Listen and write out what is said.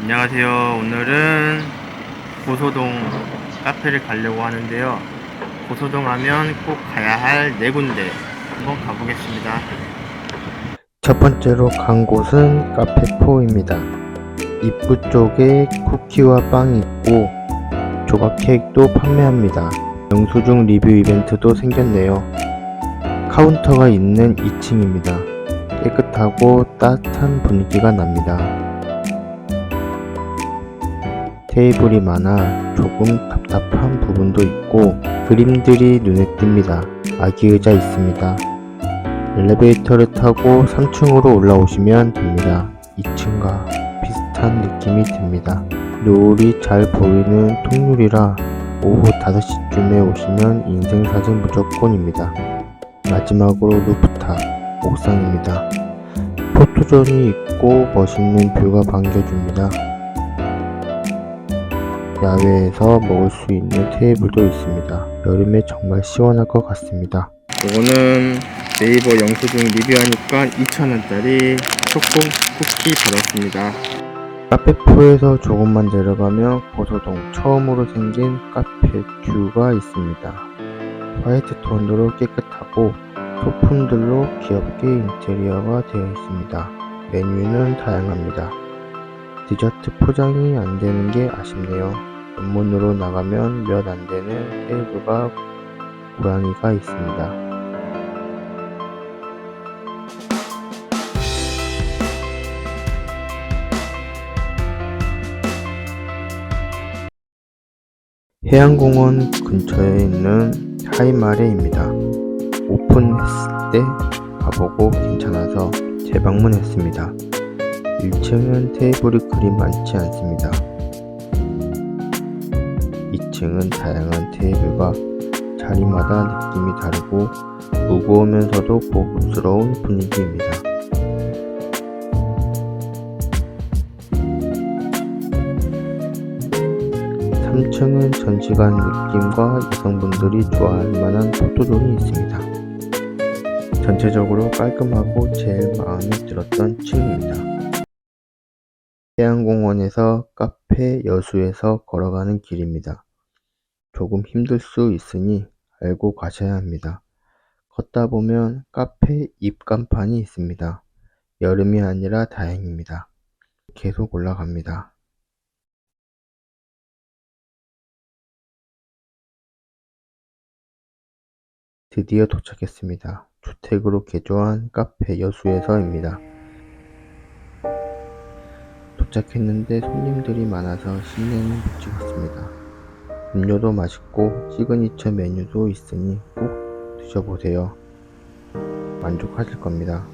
안녕하세요. 오늘은 고소동 카페를 가려고 하는데요. 고소동 하면 꼭 가야 할 네 군데 한번 가보겠습니다. 첫 번째로 간 곳은 카페포입니다. 입구 쪽에 쿠키와 빵이 있고 조각 케이크도 판매합니다. 영수증 리뷰 이벤트도 생겼네요. 카운터가 있는 2층입니다. 깨끗하고 따뜻한 분위기가 납니다. 테이블이 많아 조금 답답한 부분도 있고 그림들이 눈에 띕니다. 아기 의자 있습니다. 엘리베이터를 타고 3층으로 올라오시면 됩니다. 2층과 비슷한 느낌이 듭니다. 노을이 잘 보이는 통유리라 오후 5시쯤에 오시면 인생사진 무조건입니다. 마지막으로 루프탑 옥상입니다. 포토존이 있고 멋있는 뷰가 반겨줍니다. 야외에서 먹을 수 있는 테이블도 있습니다. 여름에 정말 시원할 것 같습니다. 이거는 네이버 영수증 리뷰하니까 2,000원짜리 초코 쿠키 받았습니다. 카페포에서 조금만 내려가면 고소동 처음으로 생긴 카페 큐가 있습니다. 화이트 톤으로 깨끗하고 소품들로 귀엽게 인테리어가 되어 있습니다. 메뉴는 다양합니다. 디저트 포장이 안 되는 게 아쉽네요. 앞문으로 나가면 몇 안 되는 테이블과 고양이가 있습니다. 해양공원 근처에 있는 하이마레입니다. 오픈했을 때 가보고 괜찮아서 재방문했습니다. 1층은 테이블이 그리 많지 않습니다. 2층은 다양한 테이블과 자리마다 느낌이 다르고 무거우면서도 고급스러운 분위기입니다. 삼층은 전시관 느낌과 여성분들이 좋아할 만한 포토존이 있습니다. 전체적으로 깔끔하고 제일 마음에 들었던 층입니다. 해양공원에서 카페 여수에서 걸어가는 길입니다. 조금 힘들 수 있으니 알고 가셔야 합니다. 걷다 보면 카페 입간판이 있습니다. 여름이 아니라 다행입니다. 계속 올라갑니다. 드디어 도착했습니다. 주택으로 개조한 카페 여수에서입니다. 도착했는데 손님들이 많아서 시내는 못 찍었습니다. 음료도 맛있고 시그니처 메뉴도 있으니 꼭 드셔보세요. 만족하실 겁니다.